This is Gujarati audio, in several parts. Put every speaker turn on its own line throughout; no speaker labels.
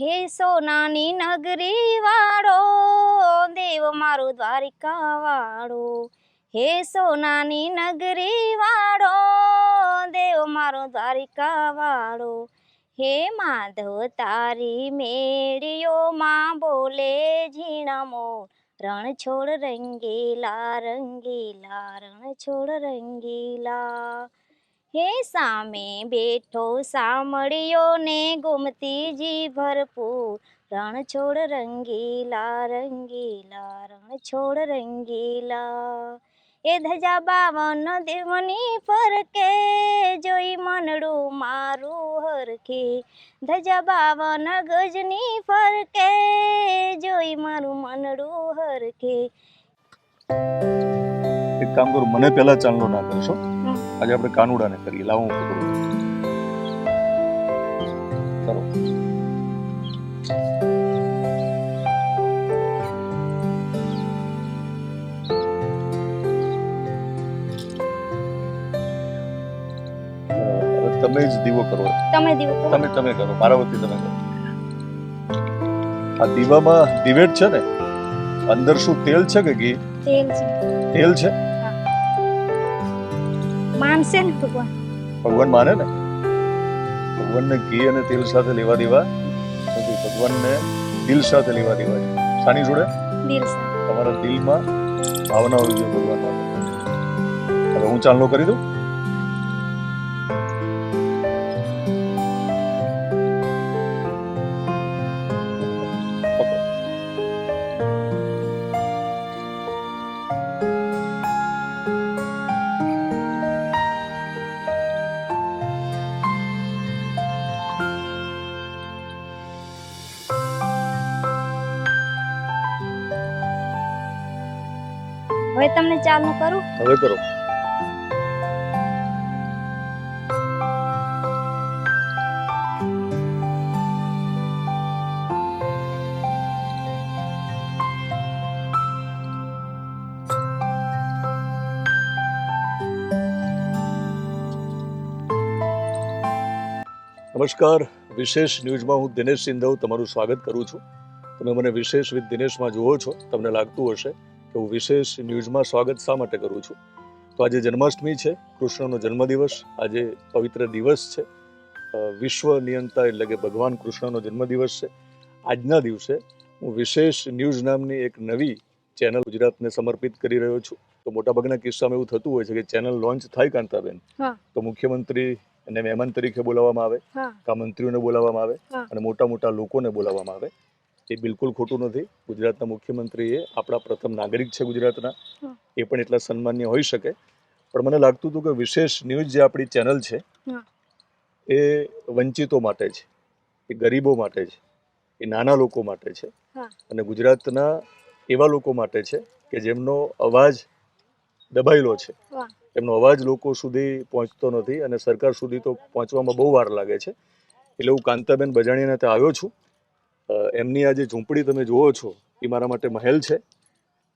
હે સોનાની નગરી વાળો, દેવ મારો દ્વારિકા વાળો. હે સોનાની નગરી વાળો, દેવ મારો દ્વારિકા વાળો. હે માધવ, તારી મેળીઓમાં બોલે ઝીણમો. રણ છોડ રંગીલા રંગીલા રણ છોડ રંગીલા. હે સામે બેઠો સામળિયો ને ગોમતીજી ભરપૂર. રણ છોડ રંગીલા રંગીલા રણ છોડ રંગીલા. એ ધજા બાવન દેવની ફરકે જોઈ મનડું મારું હરખે. ધજા બાવન ગજની ફરકે જોઈ મારું મનડું હરખે.
એક કામ કરું મને પહેલા ચાંદલો ના કરશો. આજે આપણે કાનુડાને કરીએ લાવો કરો. તમે જ દીવો કરો.
તમે દીવો કરો.
તમે તમે કરો. મારા વતી તમે કરો. આ દીવામાં દિવેટ છે ને? અંદર શું તેલ છે કે ઘી?
તેલ છે.
તેલ છે?
માનશે ને ભગવાન?
ભગવાન માને ને? ભગવાનને ઘી અને તેલ સાથે લેવા દેવા. નથી ભગવાનને દિલ સાથે લેવા દેવા છે. શાની જોડે?
દિલ
તમારા દિલમાં ભાવના હોવી જોઈએ ભગવાન માટે. હવે હું ચાલનો કરી દઉં?
હવે તમને ચાલુ કરું?
હવે કરો. નમસ્કાર. વિશેષ ન્યૂઝમાં હું દિનેશ સિંધવ તમારું સ્વાગત કરું છું. તમે મને વિશેષ વિથ દિનેશમાં જુઓ છો, તમને લાગતું હશે કે હું વિશેષ ન્યૂઝમાં સ્વાગત શા માટે કરું છું? તો આજે જન્માષ્ટમી છે કૃષ્ણનો જન્મદિવસ આજે પવિત્ર દિવસ છે. વિશ્વ નિયંતા એટલે કે ભગવાન કૃષ્ણનો જન્મદિવસ છે. આજના દિવસે હું વિશેષ ન્યૂઝ નામની એક નવી ચેનલ ગુજરાતને સમર્પિત કરી રહ્યો છું. તો મોટાભાગના કિસ્સામાં એવું થતું હોય છે કે ચેનલ લોન્ચ થાય કાંતાબેન. તો મુખ્યમંત્રી અને મહેમાન તરીકે બોલાવવામાં આવે. કા મંત્રીઓને બોલાવવામાં આવે અને મોટા મોટા લોકોને બોલાવવામાં આવે. એ બિલકુલ ખોટું નથી. ગુજરાતના મુખ્યમંત્રી એ આપણા પ્રથમ નાગરિક છે ગુજરાતના. એ પણ એટલા સન્માન્ય હોઈ શકે. પણ મને લાગતું હતું કે વિશેષ ન્યૂઝ જે આપણી ચેનલ છે એ વંચિતો માટે છે. એ ગરીબો માટે છે. એ નાના લોકો માટે છે. અને ગુજરાતના એવા લોકો માટે છે કે જેમનો અવાજ દબાયેલો છે. એમનો અવાજ લોકો સુધી પહોંચતો નથી અને સરકાર સુધી તો પહોંચવામાં બહુ વાર લાગે છે. એટલે હું કાંતાબેન બજાણીને ત્યાં આવ્યો છું. એમની આ જે ઝૂંપડી તમે જુઓ છો એ મારા માટે મહેલ છે.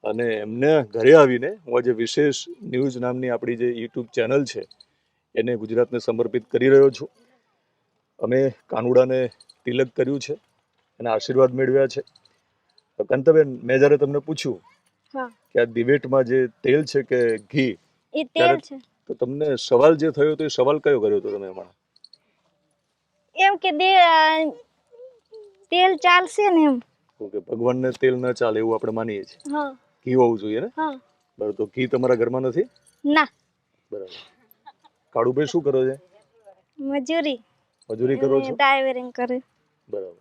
અને એમને ઘરે આવીને હું આજે વિશેષ ન્યૂઝ નામની આપણી જે યુટ્યુબ ચેનલ છે એને ગુજરાતને સમર્પિત કરી રહ્યો છું. અમે કાનુડાને તિલક કર્યું છે અને આશીર્વાદ મેળવ્યા છે. કંતબેન મેં જ્યારે તમને પૂછ્યું કે આ દિવેટમાં જે તેલ છે કે ઘી
એ તેલ છે.
તો તમને સવાલ જે થયો તો એ સવાલ કયો કર્યો હતો તમે હમણાં?
એમ કે દે તેલ ચાલશે ને એમ.
કે ભગવાનને તેલ ન ચાલે એવું આપણે માનીએ છીએ.
હા.
ઘી હોવું જોઈએ ને?
હા.
બરાબર તો ઘી તમારા ઘરમાં નથી?
ના.
બરાબર. કાળુભાઈ શું કરો છે?
મજૂરી.
મજૂરી કરો છો?
ડ્રાઈવરિંગ કરે.
બરાબર.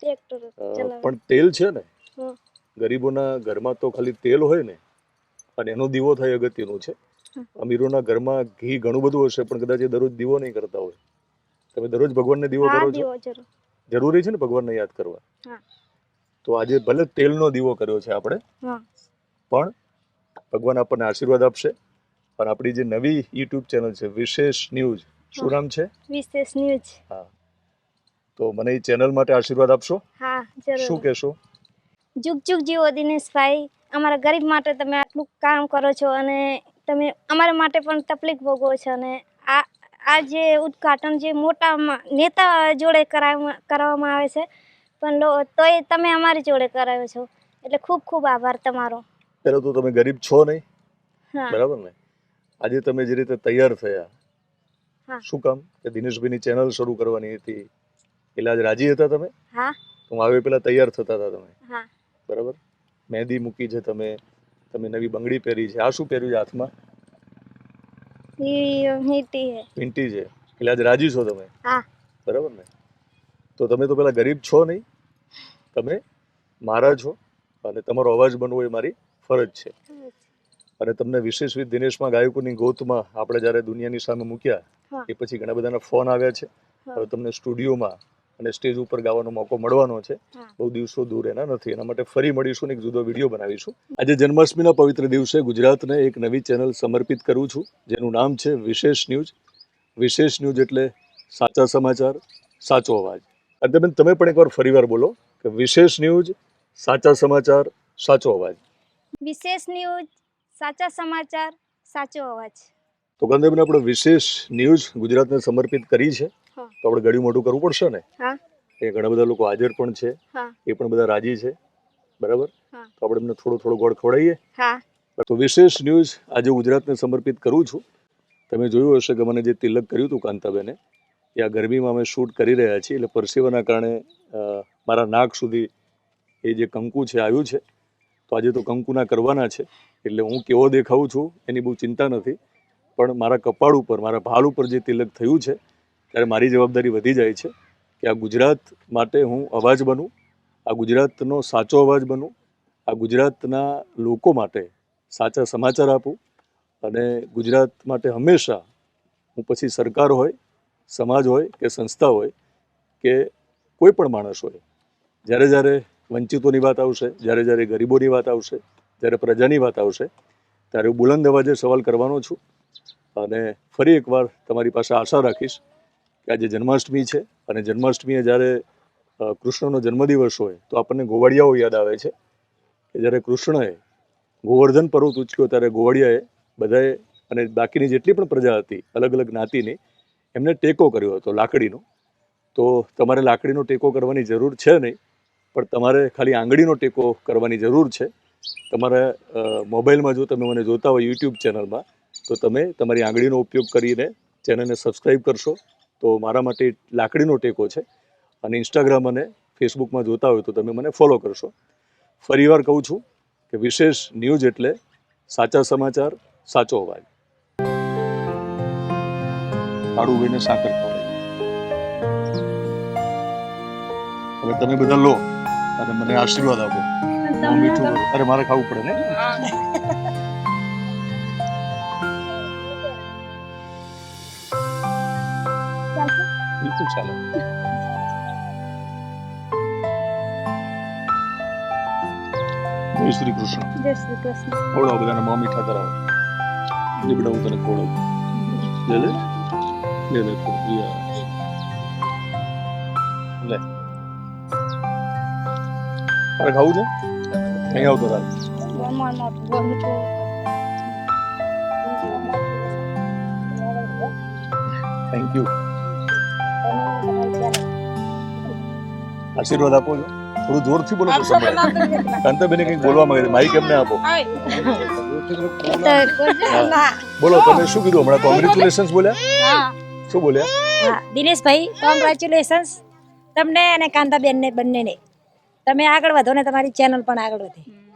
ટ્રેક્ટર ચલાવે.
પણ તેલ છે ને?
હા.
ગરીબોના ઘરમાં તો ખાલી તેલ હોય ને અને એનો દીવો થાય અગત્યનું છે. અમીરોના ઘરમાં ઘી ઘણું બધું હશે પણ કદાચ એ દરરોજ દીવો નહીં કરતા હોય. તમે દરરોજ ભગવાનને દીવો કરો છો?
દીવો જરૂર
છે ને ભગવાનને યાદ કરવા? તો આજે ભલે તેલનો દીવો કર્યો છે આપણે પણ ભગવાન આપણને આશીર્વાદ આપશે. પણ આપણી જે નવી યુટ્યુબ ચેનલ છે વિશેષ ન્યૂઝ શું. નામ છે?
વિશેષ ન્યૂઝ.
હા. તો મને એ ચેનલ માટે આશીર્વાદ આપશો?
હા
શું
જરૂર
કહેશો?
જુગ જુગ જીવો દિનેશભાઈ અમારા ગરીબ માટે તમે આટલું કામ કરો છો અને તમે અમારા માટે પણ તકલીફ ભોગવો છો અને આ જે ઉદ્ઘાટન જે મોટા નેતા જોડે કરાવવામાં કરવામાં આવે છે. પણ તોય તમે અમારી જોડે કરાવ્યો છો. એટલે ખૂબ ખૂબ આભાર તમારો.
પહેલાં તો તમે ગરીબ છો નહીં. બરાબર ને? આજે તમે જે રીતે તૈયાર થયા શું કામ? કે દિનેશભાઈની ચેનલ શરૂ કરવાની હતી. એટલે જ રાજી હતા તમે?
હા.
આવે પેલા તૈયાર થતા હતા તમે? બરાબર? મહેંદી મૂકી છે તમે. તમે નવી બંગડી પહેરી છે. આ શું પહેર્યું છે હાથમાં?
એ હે
પિંટી છે. એટલે આજે રાજી છો તમે?
હા.
બરાબર ને? તો તમે તો પેલા ગરીબ છો નહીં. તમે મારા છો અને તમારો અવાજ બનવો એ મારી ફરજ છે. અને તમને વિશેષ વિધ દિનેશમાં ગાયકોની ગોતમાં આપણે જ્યારે દુનિયાની સામે મૂક્યા એ પછી ઘણા બધાના ફોન આવ્યા છે. હવે તમને સ્ટુડિયોમાં અને સ્ટેજ ઉપર ગાવાનો મોકો મળવાનો છે. બહુ દિવસો દૂર એના નથી. એના માટે ફરી મળીશું ને એક જુદો વીડિયો બનાવીશું. આજે જન્માષ્ટમીના પવિત્ર દિવસે ગુજરાતને એક નવી ચેનલ સમર્પિત કરું છું જેનું નામ છે વિશેષ ન્યૂઝ. વિશેષ ન્યૂઝ એટલે સાચા સમાચાર સાચો અવાજ. અને તમે પણ એકવાર ફરીવાર બોલો કે વિશેષ ન્યૂઝ સાચા સમાચાર સાચો અવાજ.
વિશેષ ન્યૂઝ સાચા સમાચાર સાચો અવાજ.
તો ગંધેબને આપણે વિશેષ ન્યૂઝ ગુજરાતને સમર્પિત કરી છે. તો આપણે ગળ્યું મોટું કરવું પડશે ને? એ ઘણા બધા લોકો હાજર પણ છે. એ પણ બધા રાજી છે. બરાબર? તો આપણે એમને થોડો થોડો ગોળ ખવડાવીએ. તો વિશેષ ન્યૂઝ આજે ગુજરાતને સમર્પિત કરું છું. તમે જોયું હશે કે મને જે તિલક કર્યું હતું કાંતાબેને એ આ ગરમીમાં અમે શૂટ કરી રહ્યા છીએ. એટલે પરસેવાના કારણે મારા નાક સુધી એ જે કંકુ છે આવ્યું છે. તો આજે તો કંકુના કરવાના છે. એટલે હું કેવો દેખાઉં છું એની બહુ ચિંતા નથી. પણ મારા કપાળ ઉપર મારા ભાલ ઉપર જે તિલક થયું છે ત્યારે મારી જવાબદારી વધી જાય છે કે આ ગુજરાત માટે હું અવાજ બનું, આ ગુજરાતનો સાચો અવાજ બનું, આ ગુજરાતના લોકો માટે સાચા સમાચાર આપું અને ગુજરાત માટે હંમેશા હું પછી સરકાર હોય, સમાજ હોય કે સંસ્થા હોય કે કોઈ પણ માણસ હોય, જ્યારે જ્યારે વંચિતોની વાત આવશે, જ્યારે જ્યારે ગરીબોની વાત આવશે, જ્યારે પ્રજાની વાત આવશે, ત્યારે હું બુલંદ અવાજે સવાલ કરવાનો છું અને ફરી એકવાર તમારી પાસે આશા રાખીશ કે આજે જન્માષ્ટમી છે અને જન્માષ્ટમીએ જ્યારે કૃષ્ણનો જન્મદિવસ હોય તો આપણને ગોવાળિયાઓ યાદ આવે છે કે જ્યારે કૃષ્ણએ ગોવર્ધન પર્વત ઉચક્યો ત્યારે ગોવાળિયાએ બધાએ અને બાકીની જેટલી પણ પ્રજા હતી, અલગ અલગ જ્ઞાતિની, એમને ટેકો કર્યો હતો લાકડીનો. તો તમારે લાકડીનો ટેકો કરવાની જરૂર છે નહીં, પણ તમારે ખાલી આંગળીનો ટેકો કરવાની જરૂર છે. તમારા મોબાઈલમાં જો તમે મને જોતા હોય યુટ્યુબ ચેનલમાં, તો તમે તમારી આંગળીનો ઉપયોગ કરીને ચેનલને સબસ્ક્રાઈબ કરશો. તો મારા માટે લાકડીનો ટેકો છે. અને ઇન્સ્ટાગ્રામ અને ફેસબુકમાં જોતા હોય તો તમે મને ફોલો કરશો. ફરીવાર કહું છું કે વિશેષ ન્યૂઝ એટલે સાચા સમાચાર સાચો અવાજ. કાળુભાઈને સાકર ખવડાવી. હવે તમે બધા લો અને મને આશીર્વાદ આપો. મીઠું. અરે મારે ખાવું પડે ને? ચાલે. જય શ્રી કૃષ્ણ.
જય શ્રી કૃષ્ણ.
ખવડાવો બધાને મોં મીઠા કરાવો નીકળો હું તને ખોડો લે. લે લે લે. લે. તારે ખાવું છે? અહીં આવતો તારે.
અમાર મોટું
આશીર્વાદ આપો છો. થોડું જોરથી બોલો તો સંભળાય. કાંતાબેને કંઈક બોલવા માંગે છે માઈક એમને આપો. હા. બોલો તમે શું કીધું? હમણાં કોંગ્રેચ્યુલેશન્સ બોલ્યા?
હા.
શું બોલ્યા?
હા દિનેશભાઈ કોંગ્રેચ્યુલેશન્સ તમને અને કાંતાબેનને બંનેને. તમે આગળ વધો ને તમારી ચેનલ પણ આગળ વધે.